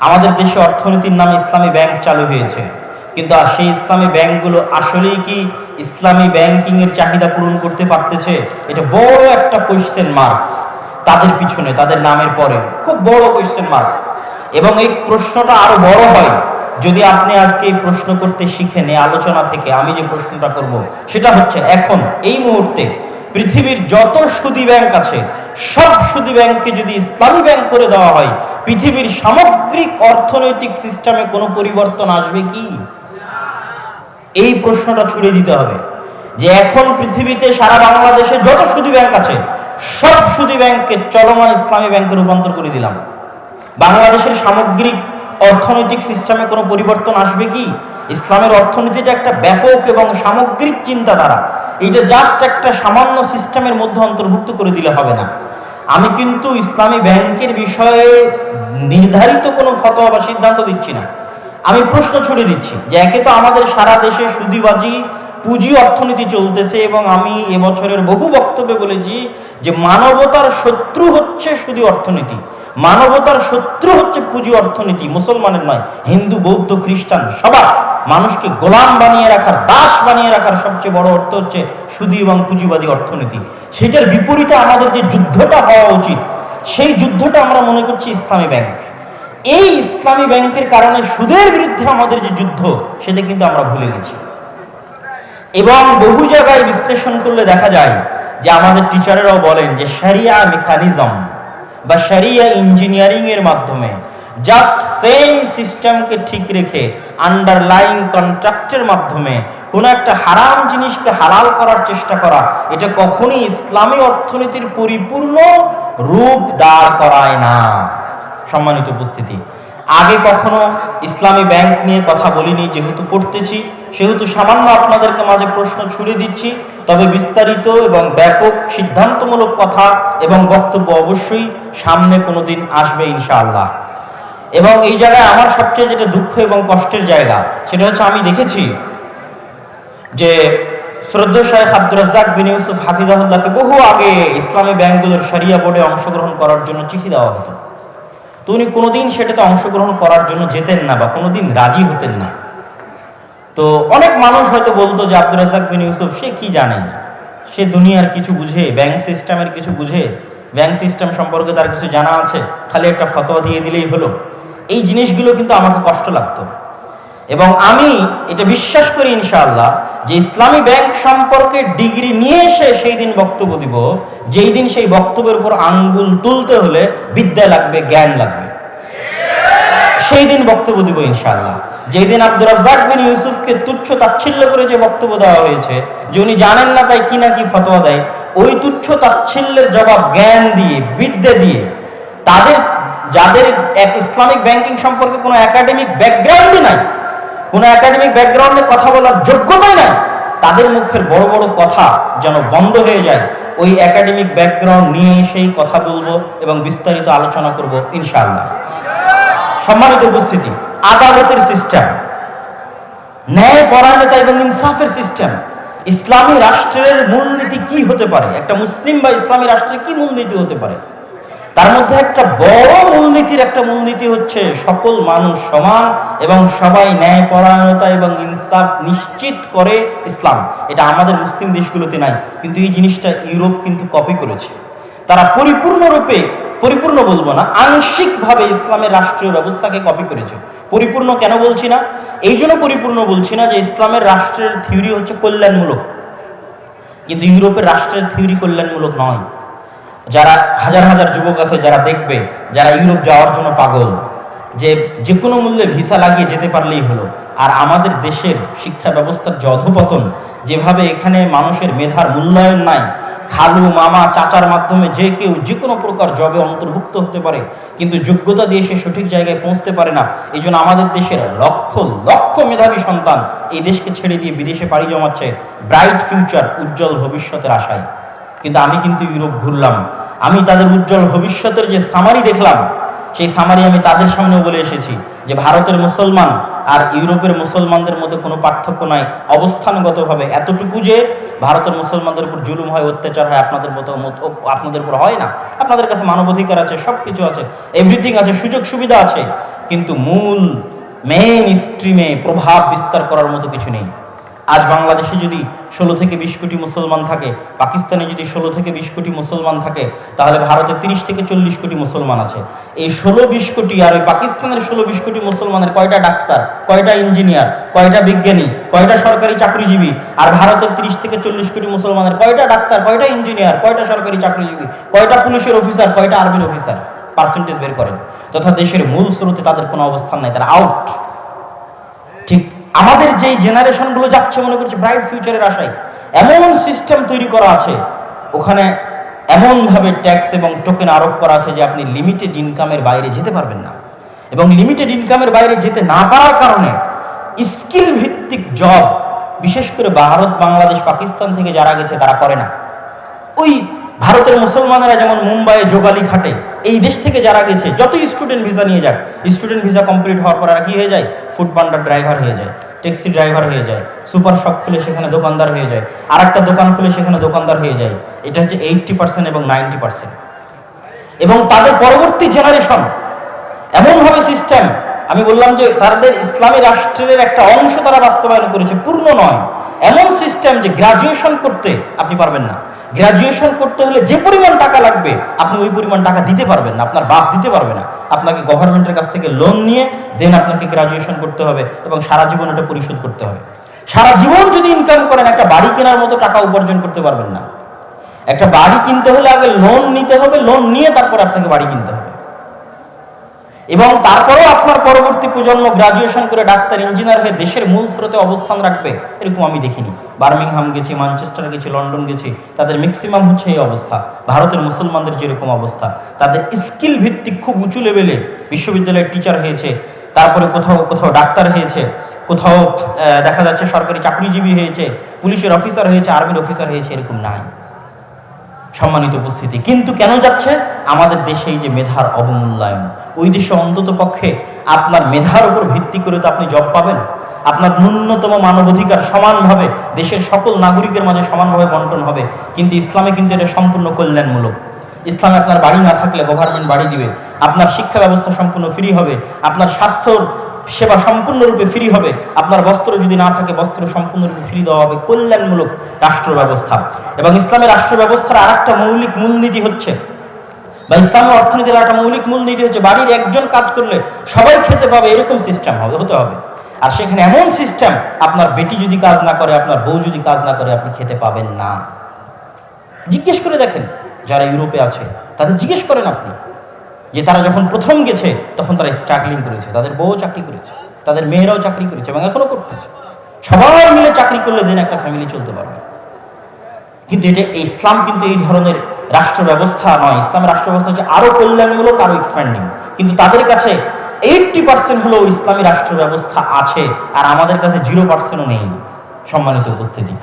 আমাদের দেশে অর্থনীতির নামে ইসলামী ব্যাংক চালু হয়েছে। কিন্তু আর সেই ইসলামী ব্যাংকগুলো আসলেই কি ইসলামী ব্যাংকিং এর চাহিদা পূরণ করতে পারতেছে? এটা বড় একটা কোয়েশ্চেন মার্ক তাদের পিছনে, তাদের নামের পরে। খুব বড় কোয়েশ্চেন মার্ক এবং এই প্রশ্নটা আরও বড় হয়। যদি আপনি আজকে এই প্রশ্ন করতে শিখেন, এই আলোচনা থেকে আমি যে প্রশ্নটা করব, সেটা হচ্ছে এখন, এই মুহূর্তে পৃথিবীর যত সুদী ব্যাংক আছে, সব সুদী ব্যাংককে যদি ইসলামী ব্যাংক করে দেওয়া হয়, পৃথিবীর সামগ্রিক অর্থনৈতিক সিস্টেমে কোনো পরিবর্তন আসবে কি? এই প্রশ্নটা ছুড়ে দিতে হবে। যে এখন পৃথিবীতে সারা বাংলাদেশে যত সুদী ব্যাংক আছে, সব সুদী ব্যাংককে চলমান ইসলামী ব্যাংকে রূপান্তর করে দিলাম। বাংলাদেশের সামগ্রিক অর্থনৈতিক সিস্টেমে কোনো পরিবর্তন আসবে কি? ইসলামের অর্থনীতিটা একটা ব্যাপক এবং সামগ্রিক চিন্তাধারা। এটা জাস্ট একটা সামান্য সিস্টেমের মধ্যে অন্তর্ভুক্ত করে দিলে হবে না। আমি কিন্তু ইসলামী ব্যাংকের বিষয়ে নির্ধারিত কোনো ফতোয়া বা সিদ্ধান্ত দিচ্ছি না। আমি প্রশ্ন ছড়ে দিচ্ছি যে একে তো আমাদের সারা দেশে সুদিবাজি, পুঁজি অর্থনীতি চলতেছে এবং আমি এবছরের বহু বক্তব্যে বলেছি যে মানবতার শত্রু হচ্ছে শুধু অর্থনীতি। মানবতার শত্রু হচ্ছে পুঁজি অর্থনীতি, মুসলমানের নয়, হিন্দু, বৌদ্ধ, খ্রিস্টান, সবার। মানুষকে গোলাম বানিয়ে রাখার, দাস বানিয়ে রাখার সবচেয়ে বড় অর্থ হচ্ছে সুদী এবং পুঁজিবাদী অর্থনীতি। সেটার বিপরীতে আমাদের যে যুদ্ধটা হওয়া উচিত, সেই যুদ্ধটা আমরা মনে করছি ইসলামী ব্যাংক। এই ইসলামী ব্যাংকের কারণে সুদের বিরুদ্ধে আমাদের যে যুদ্ধ, সেটা কিন্তু আমরা ভুলে গেছি। এবং বহু জায়গায় বিশ্লেষণ করলে দেখা যায় যে আমাদের টিচারেরাও বলেন যে সারিয়া মেকানিজম বা সারিয়া ইঞ্জিনিয়ারিং এর মাধ্যমে জাস্ট সেম সিস্টেমকে ঠিক রেখে আন্ডারলাইং কন্ট্রাক্টের মাধ্যমে কোনো একটা হারাম জিনিসকে হালাল করার চেষ্টা করা, এটা কখনই ইসলামী অর্থনীতির পরিপূর্ণ রূপ দাঁড় করায় না। সম্মানিত উপস্থিতি, আগে কখনো ইসলামী ব্যাংক নিয়ে কথা বলিনি, যেহেতু পড়তেছি সেহেতু সামান্য আপনাদেরকে মাঝে প্রশ্ন ছুড়ে দিচ্ছি, তবে বিস্তারিত এবং ব্যাপক সিদ্ধান্তমূলক কথা এবং বক্তব্য অবশ্যই সামনে কোনো দিন আসবে ইনশাআল্লাহ। এবং এই জায়গায় আমার সবচেয়ে যেটা দুঃখ এবং কষ্টের জায়গা, সেটা হচ্ছে আমি দেখেছি যে শ্রদ্ধা শাহেখ আব্দুর রাজ্জাক বিন ইউসুফ হাফিজাহুল্লাহকে বহু আগে ইসলামী ব্যাংকগুলোর শরিয়া বোর্ডে অংশগ্রহণ করার জন্য চিঠি দেওয়া হতো। তো উনি কোনোদিন সেটাতে অংশগ্রহণ করার জন্য যেতেন না বা কোনোদিন রাজি হতেন না। তো অনেক মানুষ হয়তো বলতো যে আব্দুর রাজাক বিন ইউসুফ, সে কি জানে? সে দুনিয়ার কিছু বুঝে ব্যাংক সিস্টেমের কিছু বুঝে ব্যাংক সিস্টেম সম্পর্কে তার কিছু জানা আছে, খালি একটা ফতোয়া দিয়ে দিলেই হলো। এই জিনিসগুলো কিন্তু আমাকে কষ্ট লাগতো। এবং আমি এটা বিশ্বাস করি ইনশাআল্লাহ যে ইসলামী ব্যাংক সম্পর্কে ডিগ্রি নিয়ে এসে সেই দিন বক্তব্য দিব, যেই দিন সেই বক্তব্যের উপর আঙ্গুল তুলতে হলে বিদ্যা লাগবে, জ্ঞান লাগবে। সেই দিন বক্তব্য দিব ইনশাল্লাহ যেই দিন আব্দুর রাজ্জাক বিন ইউসুফকে তুচ্ছ তাচ্ছিল্য করে যে বক্তব্য দেওয়া হয়েছে, যে উনি জানেন না তাই কি না কি ফতোয়া দেয়, ওই তুচ্ছ তাচ্ছিল্যের জবাব জ্ঞান দিয়ে, বিদ্যা দিয়ে, তাদের, যাদের এক ইসলামিক ব্যাংকিং সম্পর্কে কোনো একাডেমিক ব্যাকগ্রাউন্ডই নাই, কোনো একাডেমিক ব্যাকগ্রাউন্ডে কথা বলার যোগ্যতাই নাই, তাদের মুখের বড় বড় কথা যেন বন্ধ হয়ে যায়, ওই একাডেমিক ব্যাকগ্রাউন্ড নিয়ে সেই কথা বলব এবং বিস্তারিত আলোচনা করব ইনশাআল্লাহ। সম্মানিত উপস্থিতি, আদালতের সিস্টেম ন্যায় পরায়ণতা এবং ইনসাফের সিস্টেম ইসলামী রাষ্ট্রের মূলনীতি কি হতে পারে? একটা মুসলিম বা ইসলামী রাষ্ট্রের কি মূলনীতি হতে পারে? তার মধ্যে একটা বড় মূলনীতির একটা মূলনীতি হচ্ছে সকল মানুষ সমান এবং সবাই ন্যায় পরায়ণতা এবং ইনসাফ নিশ্চিত করে ইসলাম। এটা আমাদের মুসলিম দেশগুলোতে নাই, কিন্তু এই জিনিসটা ইউরোপ কিন্তু কপি করেছে। তারা পরিপূর্ণরূপে পরিপূর্ণ বলব না, আংশিকভাবে ইসলামের রাষ্ট্রীয় ব্যবস্থাকে কপি করেছে। পরিপূর্ণ কেন বলছি না? এই জন্য পরিপূর্ণ বলছি না যে ইসলামের রাষ্ট্রের থিওরি হচ্ছে কল্যাণমূলক। কিন্তু ইউরোপের রাষ্ট্রের থিওরি কল্যাণমূলক নয়। যারা হাজার হাজার যুবক আছে, যারা দেখবে, যারা ইউরোপ যাওয়ার জন্য পাগল, যে যে কোনো মূল্যে ভিসা লাগিয়ে যেতে পারলেই হলো। আর আমাদের দেশের শিক্ষা ব্যবস্থার যে অধপতন, যেভাবে এখানে মানুষের মেধার মূল্যায়ন নাই খালু মামা চাচার মাধ্যমে যে কেউ যে কোনো প্রকার জবে অন্তর্ভুক্ত হতে পারে, কিন্তু যোগ্যতা দিয়ে সে সঠিক জায়গায় পৌঁছতে পারে না। এই জন্য আমাদের দেশের লক্ষ লক্ষ মেধাবী সন্তান এই দেশকে ছেড়ে দিয়ে বিদেশে পাড়ি জমাচ্ছে ব্রাইট ফিউচার উজ্জ্বল ভবিষ্যতের আশায়। কিন্তু আমি কিন্তু ইউরোপ ঘুরলাম। আমি তাদের উজ্জ্বল ভবিষ্যতের যে সামারি দেখলাম, সেই সামারি আমি তাদের সামনেও বলে এসেছি যে ভারতের মুসলমান আর ইউরোপের মুসলমানদের মধ্যে কোনো পার্থক্য নাই। অবস্থানগতভাবে এতটুকু যে ভারতের মুসলমানদের উপর জুলুম হয়, অত্যাচার হয়, আপনাদের মতো আপনাদের উপর হয় না। আপনাদের কাছে মানবাধিকার আছে সব কিছু আছে এভরিথিং আছে, সুযোগ সুবিধা আছে, কিন্তু মূল মেইন স্ট্রিমে প্রভাব বিস্তার করার মতো কিছু নেই। আজ বাংলাদেশে যদি ষোলো থেকে বিশ কোটি মুসলমান থাকে, পাকিস্তানে যদি ষোলো থেকে বিশ কোটি মুসলমান থাকে, তাহলে ভারতে তিরিশ থেকে চল্লিশ কোটি মুসলমান আছে। এই ষোলো বিশ কোটি আর ওই পাকিস্তানের ষোলো বিশ কোটি মুসলমানের কয়টা ডাক্তার, কয়টা ইঞ্জিনিয়ার, কয়টা বিজ্ঞানী, কয়টা সরকারি চাকরিজীবী, আর ভারতের তিরিশ থেকে চল্লিশ কোটি মুসলমানের কয়টা ডাক্তার, কয়টা ইঞ্জিনিয়ার, কয়টা সরকারি চাকরিজীবী, কয়টা পুলিশের অফিসার, কয়টা আর্মির অফিসার? পার্সেন্টেজ বের করেন। তথা দেশের মূল স্রোতে তাদের কোনো অবস্থান নাই, তারা আউট আমাদের যেই জেনারেশনগুলো যাচ্ছে, মনে করছে ব্রাইট ফিউচারের আশায়, এমন সিস্টেম তৈরি করা আছে, ওখানে এমনভাবে ট্যাক্স এবং টোকেন আরোপ করা আছে যে আপনি লিমিটেড ইনকামের বাইরে যেতে পারবেন না। এবং লিমিটেড ইনকামের বাইরে যেতে না পারার কারণে স্কিল ভিত্তিক জব, বিশেষ করে ভারত, বাংলাদেশ, পাকিস্তান থেকে যারা গেছে, তারা করে না। ওই ভারতের মুসলমানেরা যেমন মুম্বাইয়ে যোগালি খাটে এই দেশ থেকে যারা গেছে, যতই স্টুডেন্ট ভিসা নিয়ে যাক স্টুডেন্ট ভিসা কমপ্লিট হওয়ার পর আর কি হয়ে যায়? ফুড পান্ডার ড্রাইভার হয়ে যায় ট্যাক্সি ড্রাইভার হয়ে যায় সুপার শপ খুলে সেখানে দোকানদার হয়ে যায় আর একটা দোকান খুলে সেখানে দোকানদার হয়ে যায়, এটা হচ্ছে এইটটি পার্সেন্ট এবং নাইনটি পার্সেন্ট এবং তাদের পরবর্তী জেনারেশন এমনভাবে সিস্টেম আমি বললাম যে তাদের ইসলামী রাষ্ট্রের একটা অংশ তারা বাস্তবায়ন করেছে, পূর্ণ নয়। এমন সিস্টেম যে গ্রাজুয়েশন করতে আপনি পারবেন না। গ্রাজুয়েশন করতে হলে যে পরিমাণ টাকা লাগবে, আপনি ওই পরিমাণ টাকা দিতে পারবেন না, আপনার বাপ দিতে পারবে না। আপনাকে গভর্নমেন্টের কাছ থেকে লোন নিয়ে দেন আপনাকে গ্রাজুয়েশন করতে হবে এবং সারা জীবন এটা পরিশোধ করতে হবে। সারা জীবন যদি ইনকাম করেন, একটা বাড়ি কেনার মতো টাকা উপার্জন করতে পারবেন না। একটা বাড়ি কিনতে হলে আগে লোন নিতে হবে লোন নিয়ে তারপর আপনাকে বাড়ি কিনতে হবে। এবং তারপরেও আপনার পরবর্তী প্রজন্ম গ্রাজুয়েশন করে ডাক্তার ইঞ্জিনিয়ার হয়ে দেশের মূল স্রোতে অবস্থান রাখবে, এরকম আমি দেখিনি। বার্মিংহাম গেছি ম্যানচেস্টার গেছি, লন্ডন গেছি, তাদের ম্যাক্সিমাম হচ্ছে এই অবস্থা। ভারতের মুসলমানদের যেরকম অবস্থা, তাদের স্কিল ভিত্তিক খুব উঁচু লেভেলে বিশ্ববিদ্যালয়ের টিচার হয়েছে, তারপরে কোথাও কোথাও ডাক্তার হয়েছে, কোথাও দেখা যাচ্ছে সরকারি চাকরিজীবী হয়েছে, পুলিশের অফিসার হয়েছে আর্মির অফিসার হয়েছে, এরকম নাই। সম্মানিত উপস্থিতি। কিন্তু কেন যাচ্ছে? আমাদের দেশে এই যে মেধার অবমূল্যায়ন। ওই দেশে অন্তত পক্ষে আপনার মেধার উপর ভিত্তি করে তো আপনি জব পাবেন। আপনার ন্যূনতম মানবাধিকার সমানভাবে দেশের সকল নাগরিকের মাঝে সমানভাবে বন্টন হবে। কিন্তু ইসলামে কিন্তু এটা সম্পূর্ণ কল্যাণমূলক। ইসলামে আপনার বাড়ি না থাকলে গভর্নমেন্ট বাড়ি দিবে। আপনার শিক্ষা ব্যবস্থা সম্পূর্ণ ফ্রি হবে। আপনার স্বাস্থ্যর সেবা সম্পূর্ণরূপে ফ্রি হবে। আপনার বস্ত্র যদি না থাকে, বস্ত্র সম্পূর্ণরূপে ফ্রি দেওয়া হবে। কল্যাণমূলক রাষ্ট্র ব্যবস্থা। এবং ইসলামের রাষ্ট্র ব্যবস্থার আর একটা মৌলিক মূলনীতি হচ্ছে বা ইসলামের অর্থনীতির একটা মৌলিক মূলনীতি হচ্ছে বাড়ির একজন কাজ করলে সবাই খেতে পাবে, এরকম সিস্টেম হবে, হতে হবে। আর সেখানে এমন সিস্টেম আপনার বেটি যদি কাজ না করে, আপনার বউ যদি কাজ না করে, আপনি খেতে পাবেন না। জিজ্ঞেস করে দেখেন, যারা ইউরোপে আছে, তাদের জিজ্ঞেস করেন আপনি যে তারা যখন প্রথম গেছে, তখন তারা স্ট্রাগলিং করেছে, তাদের বউ চাকরি করেছে, তাদের মেয়েরাও চাকরি করেছে এবং এখনও করতেছে। সবাই মিলে চাকরি করলে দিন একটা ফ্যামিলি চলতে পারবে। কিন্তু এটা ইসলাম কিন্তু এই ধরনের রাষ্ট্র ব্যবস্থা নয়। ইসলাম রাষ্ট্র ব্যবস্থা হচ্ছে আরও কল্যাণমূলক, আরও এক্সপ্যান্ডিং কিন্তু তাদের কাছে এইটটি পার্সেন্ট হলেও ইসলামী রাষ্ট্র ব্যবস্থা আছে, আর আমাদের কাছে জিরো পার্সেন্টও নেই। সম্মানিত উপস্থিতি।